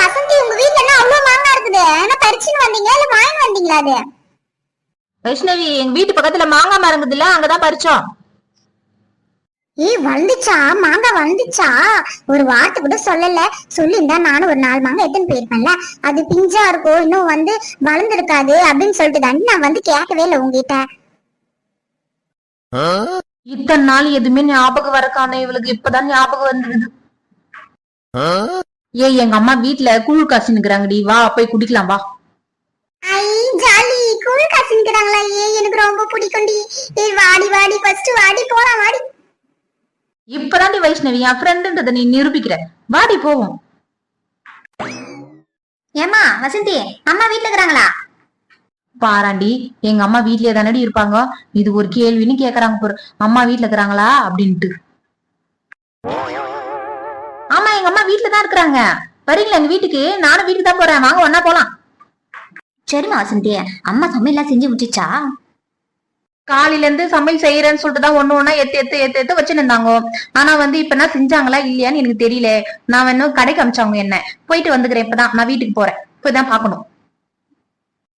வசந்தி உங்க வீட்ல என்ன அவ்வளவு மாங்காய் இருக்குது? என்ன பறிச்சுன்னு வந்தீங்களா இல்ல வாங்கிட்டு வந்தீங்களா அது? வைஷ்ணவி எங்க வீட்டு பக்கத்துல மாங்காய் மரம் இருக்குதுல்ல அங்கதான் பறிச்சோம். ஏய் வளர்ந்துச்சா மாங்காய் வளர்ந்துச்சா ஒரு வார்த்தை கூட சொல்லல. சொல்லியிருந்தா நானும் ஒரு நாலு மாங்காய் எடுத்துன்னு போயிருப்பேன்ல. அது பிஞ்சா இருக்கும் இன்னும் வந்து வளர்ந்துருக்காது அப்படின்னு சொல்லிட்டு தாண்டி நான் வந்து கேட்கவே இல்லை உங்ககிட்ட. இத்தனை நாள் எதுவுமே ஞாபகம் வரக்கான இவளுக்கு இப்பதான் ஞாபகம் வந்துருது. ஏய் எங்க அம்மா வீட்ல கூழ் காசு நிக்கிறாங்கடி. வா போய் குடிக்கலாம் வா. ஐ ஜாலி. கூழ் காசுங்கிறாங்களா ஏ? எனக்கு ரொம்ப பிடிக்கும்டி. ஏய் வாடி வாடி ஃபர்ஸ்ட் வாடி போலாம் வாடி. இப்பதாண்டி வைஷ்ணவி என் ஃப்ரெண்டுன்றத நீ நிரூபிக்கிற. வாடி போவோம். ஏமா வசந்தி அம்மா வீட்ல இருக்கிறாங்களா? பாராண்டி எங்க அம்மா வீட்லயே தானடி இருப்பாங்க. இது ஒரு கேள்வின்னு கேக்குறாங்க பாரு அம்மா வீட்ல இருக்கிறாங்களா? அப்படின்ட்டு. எங்க அம்மா வீட்ல தான் இருக்கிறாங்க. வரீங்களா எங்க வீட்டுக்கு? நானும் வீட்டுக்கு தான் போறேன். வாங்க ஒன்னா போலாம். சரிம்மா வசந்தி அம்மா சமையல்லாம் செஞ்சு முடிச்சிச்சா? காலையில இருந்து சமையல் செய்யறேன்னு சொல்லிட்டு தான் ஒண்ணு ஒண்ணா எத்து எத்து எத்து எத்து வச்சுன்னு இருந்தாங்க. ஆனா வந்து இப்ப என்ன செஞ்சாங்களா இல்லையான்னு எனக்கு தெரியல. நான் வேணும் கடைக்கு அமிச்சாங்க என்ன. போயிட்டு வந்துக்கிறேன் இப்பதான். நான் வீட்டுக்கு போறேன். போய் தான் பாக்கணும்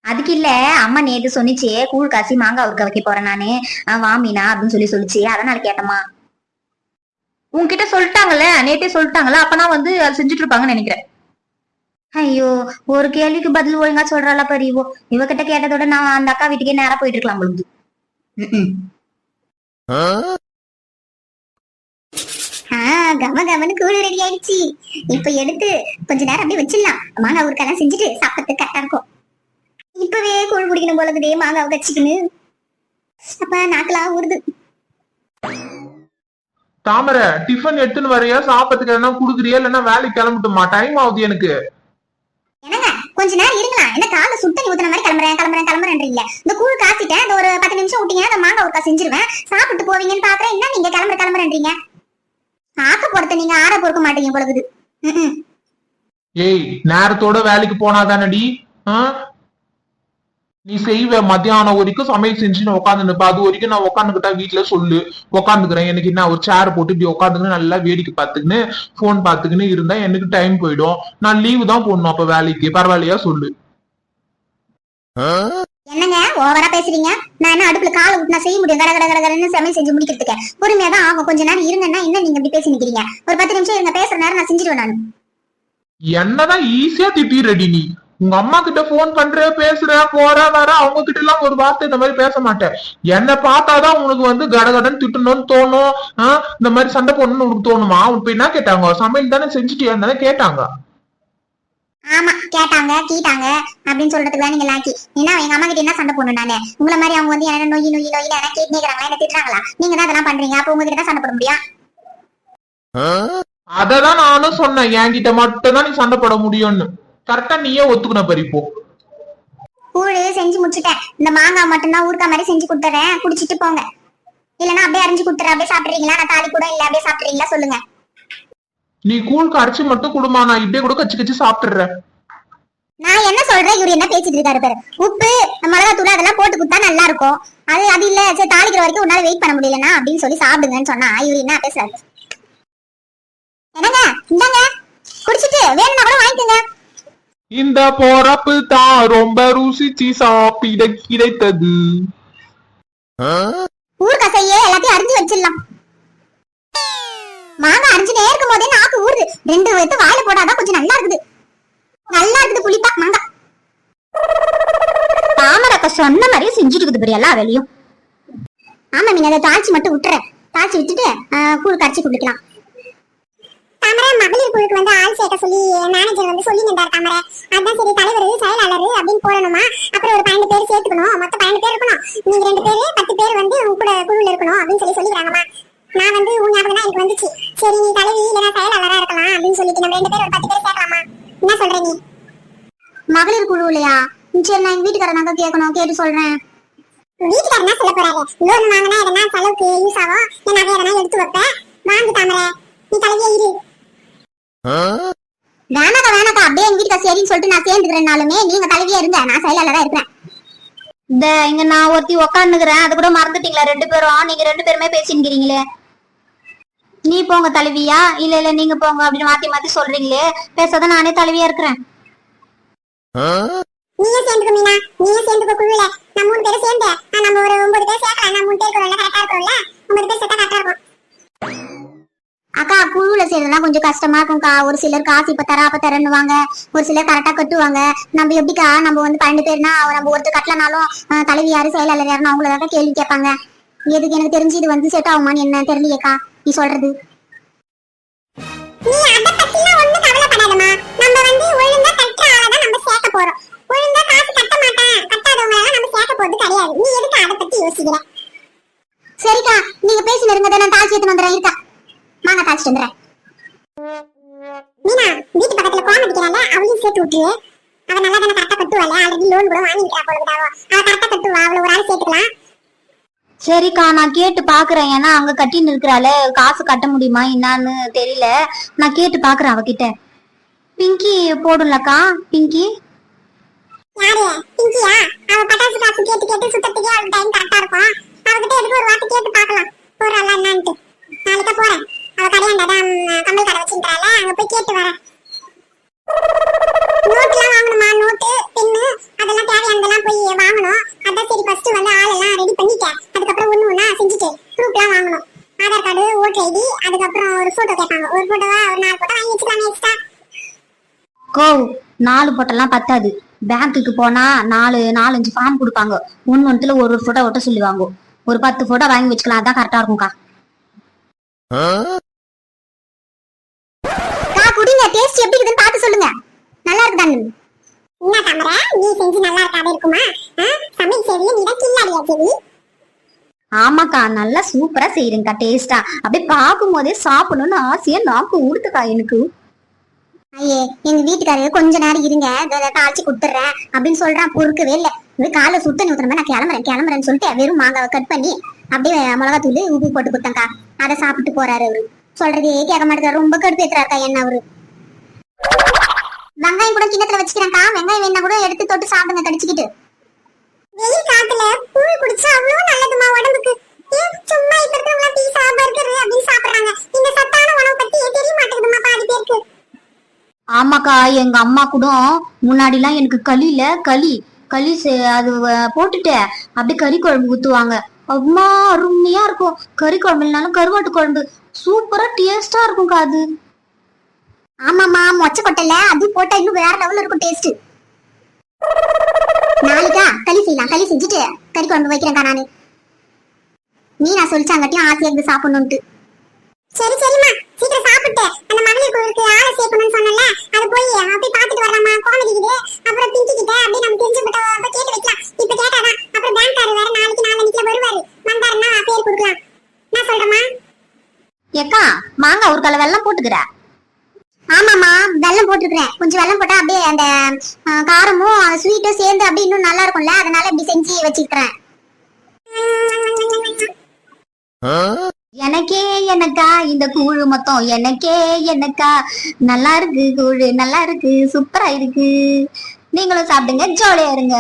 அதுக்கு இல்ல. அம்மா நேத்து சொன்னிச்சு கூழ் காசி மாங்காய் உருக்க வைக்க போறேன் நானு. அஹ் வா மீனா அப்படின்னு சொல்லி சொல்லிச்சு. அதனால கேட்டம்மா. உன்கிட்ட சொல்லிட்டாங்கல்ல நேத்தே சொல்லிட்டாங்கல்ல அப்பனா வந்து அது செஞ்சுட்டு இருப்பாங்கன்னு நினைக்கிறேன். ஐயோ ஒரு கேள்விக்கு பதில் ஒழுங்கா சொல்றாளா பரிவோ இவகிட்ட கேட்டதோட நான் அந்த அக்கா வீட்டுக்கே நேரா போயிட்டு இருக்கலாம் பொழுது கம கமனு கூழ் ரெடி ஆயிடுச்சு. இப்ப எடுத்து கொஞ்ச நேரம் அப்படியே வச்சிடலாம். மாங்காய் ஊருக்கெல்லாம் செஞ்சுட்டு சாப்பிட்டு கரெக்டா இருக்கும். இப்பவே கூழ் குடிக்கணும் போல இருக்குதே மாங்காய் கச்சிக்கணும் அப்ப நாக்கெல்லாம் ஊறுது. தாமரை டிஃபன் எடுத்துன்னு வரையா? சாப்பிடறதுக்கு எதனா குடுக்குறியா? இல்லைன்னா வேலைக்கு கிளம்பட்டுமா? டைம் ஆகுது எனக்கு. என்னங்க? கொஞ்ச நேரம் இருங்களா? என்ன காலை சுத்தண்ணி ஊத்துன மாதிரி கிளம்புறேன் கிளம்புறேன் கிளம்புறேன்றீங்க இந்த கூழ் காய்ச்சிட்டேன். இந்த ஒரு பத்து நிமிஷம் விட்டீங்கன்னா அந்த மாங்காய் ஒருக்கா செஞ்சிருவேன். சாப்பிட்டு போவீங்கன்னு பாக்குறேன். என்ன நீங்க கிளம்புற கிளம்புறேன்றீங்க? ஆக்க பொறுத்த நீங்க ஆற பொறுக்க மாட்டீங்க பொழுது ஏய் நேரத்தோட வேலைக்கு போனாதானடி? ஆ? நீ செய்வ மத்தியானம் வரைக்கும் சமையல் செஞ்சு நான் உட்காந்துருப்ப அது வரைக்கும் நான் உட்காந்துக்கிட்டா வீட்டுல சொல்லு. உட்காந்துக்கிறேன் எனக்கு என்ன ஒரு சேர் போட்டு இப்படி உட்காந்துக்கின்னு நல்லா வேடிக்கை பார்த்துக்கின்னு போன் பார்த்துக்கின்னு இருந்தா எனக்கு டைம் போயிடும். நான் லீவு தான் போடணும் அப்ப வேலைக்கு. பரவாயில்லையா சொல்லு. என்னங்க ஓவரா பேசுறீங்க? நான் என்ன அடுப்புல காலை விட்டு செய்ய முடியும்? கட கட கட கடன்னு சமையல் செஞ்சு முடிக்கிறதுக்கு. பொறுமையா தான் ஆகும். கொஞ்ச நேரம் இருங்கன்னா என்ன நீங்க இப்படி பேசி நிக்கிறீங்க? ஒரு பத்து நிமிஷம் இருங்க பேசுற நேரம் நான் செஞ்சிருவேன் நான். என்னதான் ஈஸியா திட்டிடுறடி நீ. உங்க அம்மா கிட்ட போன் பண்ற பேசுற போற வர அவங்க கிட்ட எல்லாம் ஒரு வார்த்தை இந்த மாதிரி பேச மாட்டேன். என்ன பார்த்தாதான் உனக்கு வந்து கடகடன்னு திட்டணும்னு தோணும். இந்த மாதிரி சண்டை போடணும்னு உனக்கு தோணுமா? இப்ப என்ன கேட்டாங்க? சமையல் தானே செஞ்சுட்டியா தானே கேட்டாங்க. ஆமா கேட்டாங்க கீட்டாங்க அப்படின்னு சொல்றதுக்கு தான் நீங்க லாக்கி ஏன்னா எங்க அம்மா கிட்ட என்ன சண்டை போடணும் நானு? உங்களை மாதிரி அவங்க வந்து என்ன நொய் நொய் நொய் என்ன கேட்டு கேக்குறாங்களா என்ன திட்டுறாங்களா? நீங்க தான் அதெல்லாம் பண்றீங்க. அப்ப உங்ககிட்ட தான் சண்டை போட முடியும் அததான் நானும் சொன்னேன். என்கிட்ட மட்டும் தான் நீ சண்டை போட முடியும்னு. கரெக்டா நீயே ஒத்துக்கணும் பறிப்போ கூழு செஞ்சு முடிச்சுட்டேன். இந்த மாங்காய் மட்டும்தான் ஊறுக்காய் மாதிரி செஞ்சு கொடுத்துறேன். குடிச்சிட்டு போங்க. இல்லனா அப்படியே அரிஞ்சு கொடுத்துறேன். அப்படியே சாப்பிடுறீங்களா? நான் தாலி கூட இல்ல. அப்படியே சாப்பிடுறீங்களா? சொல்லுங்க. நீ கூழ் கரைச்சு மட்டும் குடுமா. நான் இப்படியே கூட கச்சி கச்சி சாப்பிட்டுறேன். நான் என்ன சொல்றேன்? இவரு என்ன பேசிட்டு இருக்காரு பாரு. உப்பு மிளகாத்தூள் அதெல்லாம் போட்டு கொடுத்தா நல்லா இருக்கும். அது அது இல்ல. சரி தாளிக்கிற வரைக்கும் உன்னால வெயிட் பண்ண முடியலனா அப்படின்னு சொல்லி சாப்பிடுங்கன்னு சொன்னா இவரு என்ன பேசுறாரு? என்னங்க? இந்தாங்க. குடிச்சிட்டு வேணும்னா கூட வாங்கிக்கோங்க. இந்த போறப்பு தான் ரொம்ப ருசிச்சு சாப்பிட கிடைத்தது. ஊர்கசையே எல்லாத்தையும் அரிஞ்சு வச்சிடலாம். மாங்காய் அரிஞ்சுட்டே இருக்கும் போதே நாக்கு ஊறுது. ரெண்டு எடுத்து வாயில போட்டாதான் கொஞ்சம் நல்லா இருக்குது. நல்லா இருக்குது புளிப்பா மாங்காய். தாமரக்க சொன்ன மாதிரியே செஞ்சுட்டு இருக்குது பெரிய எல்லா வேலையும். ஆமா நீங்க அதை தாழ்ச்சி மட்டும் விட்டுற தாழ்ச்சி விட்டுட்டு ஆஹ், கூழ் கரைச்சி குடிக்கலாம். மகளிர் குழுக்கு வந்து ஆள் சேர்க்க சொல்லி மேனேஜர் வந்து சொல்லி நின்றார் தாமரை. அதான் சரி தலைவர் செயலாளர் அப்படின்னு போடணுமா? அப்புறம் ஒரு பன்னெண்டு பேர் சேர்த்துக்கணும். மொத்தம் பன்னெண்டு பேர் இருக்கணும். நீங்க ரெண்டு பேரு பத்து பேர் வந்து உங்க கூட குழுவில் இருக்கணும் அப்படின்னு சொல்லி சொல்லிக்கிறாங்கம்மா. நான் வந்து உன் ஞாபகம் தான் எனக்கு வந்துச்சு. சரி நீ தலைவி இல்லைன்னா செயலாளரா இருக்கலாம் அப்படின்னு சொல்லிட்டு நம்ம ரெண்டு பேர் ஒரு பத்து பேர் சேர்க்கலாமா? என்ன சொல்ற நீ? மகளிர் குழு இல்லையா? சரி நான் எங்க வீட்டுக்காரனாக்க கேட்கணும் கேட்டு சொல்றேன். வீட்டுக்காரனா சொல்ல போறாரு. லோன் வாங்கினா எதனா செலவுக்கு யூஸ் ஆகும்? நான் நகை எதனா எடுத்து வைப்பேன் வாங்கி தாமரை. நீ தலைவியே இரு. வேணாக்கா வேணாக்கா அப்படியே எங்க வீட்டுக்கு சரின்னு சொல்லிட்டு நான் சேர்ந்துக்கிறேன்னாலுமே நீங்க தலைவியா இருங்க. நான் செயலாளரா இருக்கிறேன். இந்த இங்க நான் ஒருத்தி உக்காந்துக்கிறேன். அது கூட மறந்துட்டீங்களா. ரெண்டு பேரும். நீங்க ரெண்டு பேருமே பேசிக்கிறீங்களே நீ போங்க தலைவியா. இல்ல இல்ல நீங்க போங்க அப்படின்னு மாத்தி மாத்தி சொல்றீங்களே. பேசாத நானே தலைவியா இருக்கிறேன். நீயே சேர்ந்துக்க மீனா. நீயே சேர்ந்துக்க குழுல. நம்ம மூணு பேரும் சேர்ந்து நம்ம ஒரு ஒன்பது பேர் சேர்க்கலாம். நம்ம மூணு பேர் கரெக்டா இருக்கும்ல ஒன்பது பேர் சேர்த்தா கரெக்டா இருக்கும் அக்கா சேர்றதுலாம் கொஞ்சம் கஷ்டமா இருக்கும்க்கா. ஒரு சிலர் காசு இப்ப தர அப்ப தரன்னுவாங்க. ஒரு சிலர் கரெக்டா கட்டுவாங்க. நம்ம எப்படிக்கா நம்ம வந்து பன்னெண்டு பேர்னா நம்ம ஒருத்தர் கட்டலனாலும் தலைவி யாரு செயலாளர் யாருன்னு அவங்கள கேள்வி கேட்பாங்க. எதுக்கு எனக்கு தெரிஞ்சு இது வந்து செட் ஆகுமான்னு என்ன தெரியலையேக்கா. நீ சொல்றது. நீ அத பத்திலாம் ஒண்ணும் கவலைப்படாதமா நம்ம வந்து ஒழுங்கா கட்டுற ஆளை தான் நம்ம சேர்க்க போறோம். ஒழுங்கா காசு கட்ட மாட்டேன். கட்டாதவங்க எல்லாம் நம்ம சேர்க்க போறது கிடையாது. நீ எதுக்கு அத பத்தி யோசிக்கிற? சரிக்கா நீங்க பேசி நெருங்க நான் தாழ்ச்சி எடுத்து வந்துடுறேன். இருக்கா. வாங்க தாழ்ச்சிட்டு வந்துடுறேன். அடிக்கிறாங்க அவளையும் சேர்த்து விட்டுரு. அவ நல்லா தானே கரெக்டா கட்டுவாள் ஆல்ரெடி லோன் கூட வாங்கிக்கிறா போலதாவோ அவ கரெக்டா கட்டுவா அவளை ஒரு ஆள் சேர்த்துக்கலாம். சரிக்கா நான் கேட்டு பாக்குறேன். ஏன்னா அங்க கட்டின்னு இருக்கிறால காசு கட்ட முடியுமா என்னன்னு தெரியல. நான் கேட்டு பாக்குறேன் அவகிட்ட. பிங்கி போடும்லக்கா பிங்கி? யாரு? பிங்கியா? அவ பட்டாசு காசு கேட்டு கேட்டு சுத்தத்துக்கே அவளுக்கு டைம் கரெக்டா இருக்கும். அவகிட்ட எதுக்கு ஒரு வார்த்தை கேட்டு பார்க்கலாம். போறாளா என்னன்ட்டு. நாளைக்கா போறேன். அவ கடையாண்ட தான் கம்மல் கடை வச்சுக்கிறாள அங்க போய் கேட்டு வரேன் நோட்டுலாம் வாங்கணுமா நோட்டு பென்னு அதெல்லாம் தேவையானதெல்லாம் போய் வாங்கணும் அதான் சரி ஃபர்ஸ்ட் வந்து ஆளெல்லாம் ரெடி பண்ணிட்டேன் அதுக்கப்புறம் ஒண்ணு ஒண்ணா செஞ்சுட்டு ப்ரூஃப்லாம் வாங்கணும் ஆதார் கார்டு ஓட்டர் ஐடி அதுக்கப்புறம் ஒரு போட்டோ கேட்பாங்க. ஒரு போட்டோவா ஒரு நாலு போட்டோ வாங்கி வச்சுக்கலாமே எக்ஸ்ட்ரா கோ நாலு போட்டெல்லாம் பத்தாது. பேங்க்குக்கு போனா நாலு நாலஞ்சு ஃபார்ம் கொடுப்பாங்க. ஒன்னு ஒன்றுல ஒரு ஒரு போட்டோ ஒட்ட சொல்லுவாங்க. ஒரு பத்து போட்டோ வாங்கி வச்சுக்கலாம். அதான் கரெக்டா இருக்கும்க்கா. கா குடிங்க. டேஸ்ட் எப்படி இருக்குதுன்னு பார்த்து சொல்லுங்க. நல்லா இருக்குதான்னு என்ன தாமரை? நீ செஞ்சு நல்லா இருக்காது இருக்குமா? சமையல் செய்தியை நீ தான் கில்லாடியா செவி? ஆமாக்கா நல்லா சூப்பரா செய்யறேங்க்கா டேஸ்டா அப்படியே பார்க்கும் போதே சாப்பிடணும்னு ஆசையா நாக்கு ஊடுத்துக்கா எனக்கு. ஐயே எங்க வீட்டுக்காரரு கொஞ்ச நேரம் இருங்க தாளிச்சு கொடுத்துட்றேன் அப்படின்னு சொல்றான் பொறுக்கவே இல்ல. இது காலை சுத்த மாதிரி நான் கிளம்புறேன் கிளம்புறேன்னு சொல்லிட்டு வெறும் மாங்காவை கட் பண்ணி அப்படியே மிளகாத்தூள் உப்பு போட்டு கொடுத்தேன்க்கா. அதை சாப்பிட்டு போறாரு அவரு. சொல்றதே கேட்க மாட்டேங்கிறாரு ரொம்ப கடுப்பு ஏத்துறாருக்கா என்ன அவரு. வெங்காயம் கூட கிண்ணத்துல வச்சுக்கிறேன்க்கா. வெங்காயம் வேணா கூட எடுத்து தொட்டு சாப்பிடுங்க கடிச்சுக்கிட்டு. வெயில் காத்துல கூழ் குடிச்சா அவ்வளவு உடம்புக்கு. சும்மா இப்ப இருக்கிறவங்க பீஸா பர்கர் அப்படின்னு சாப்பிடுறாங்க? இந்த சத்தான உணவு பத்தி தெரிய மாட்டேங்குதுமா பாதி பேருக்கு? ஆமாக்கா எங்க அம்மா கூட முன்னாடிலாம் எனக்கு களியில களி. களி அது வ- போட்டுட்டு அப்படியே கறி குழம்பு ஊத்துவாங்க. அம்மா அருமையா இருக்கும். கறி குழம்பு இல்லைனாலும் கருவாட்டு குழம்பு. சூப்பரா டேஸ்டா இருக்கும்க்கா அது. ஆமாமா மொச்ச கொட்டல அது போட்டா இன்னும் வேற லெவல்ல இருக்கும் டேஸ்ட் நாளைக்கா களி செய்யலாம். களி செஞ்சுட்டு கறி குழம்பு வைக்கிறேன்க்கா நானு. நீ நான் சொல்லிச்சாங்கட்டியும் ஆசையா இருந்து சாப்பிடணும்ட்டு சரி சரிம்மா. சீக்கிரம் சாப்பிட்டு அந்த மகளிர் குழுவுக்கு ஆளை சேர்க்கணும்னு சொன்னல அது போய் போய் பார்த்துட்டு வரலாமா? கோமதி இது. அப்புறம் பிங்கி கிட்ட அப்படியே நம்ம தெரிஞ்சுக்கிட்ட அப்ப கேட்டு வைக்கலாம். இப்ப கேட்டாதான். அப்புறம் பேங்க்காரர் வேற நாளைக்கு நாளைக்கு வருவாரு. வந்தாருன்னா பேர் கொடுக்கலாம். நான் சொல்றேம்மா? ஏக்கா மாங்காய் ஒரு கலை வெள்ளம் போட்டுக்கிற ஆமாமா வெல்லம் போட்டுருக்கேன் கொஞ்சம் வெல்லம் போட்டா அப்படியே அந்த காரமும் ஸ்வீட்டும் சேர்ந்து அப்படியே இன்னும் நல்லா இருக்கும்ல. அதனால இப்படி செஞ்சு வச்சுக்கிறேன். எனக்கே எனக்கா இந்த கூழு மொத்தம் எனக்கே எனக்கா. நல்லா இருக்கு கூழு நல்லா இருக்கு சூப்பரா இருக்கு. நீங்களும் சாப்பிடுங்க ஜாலியா இருங்க.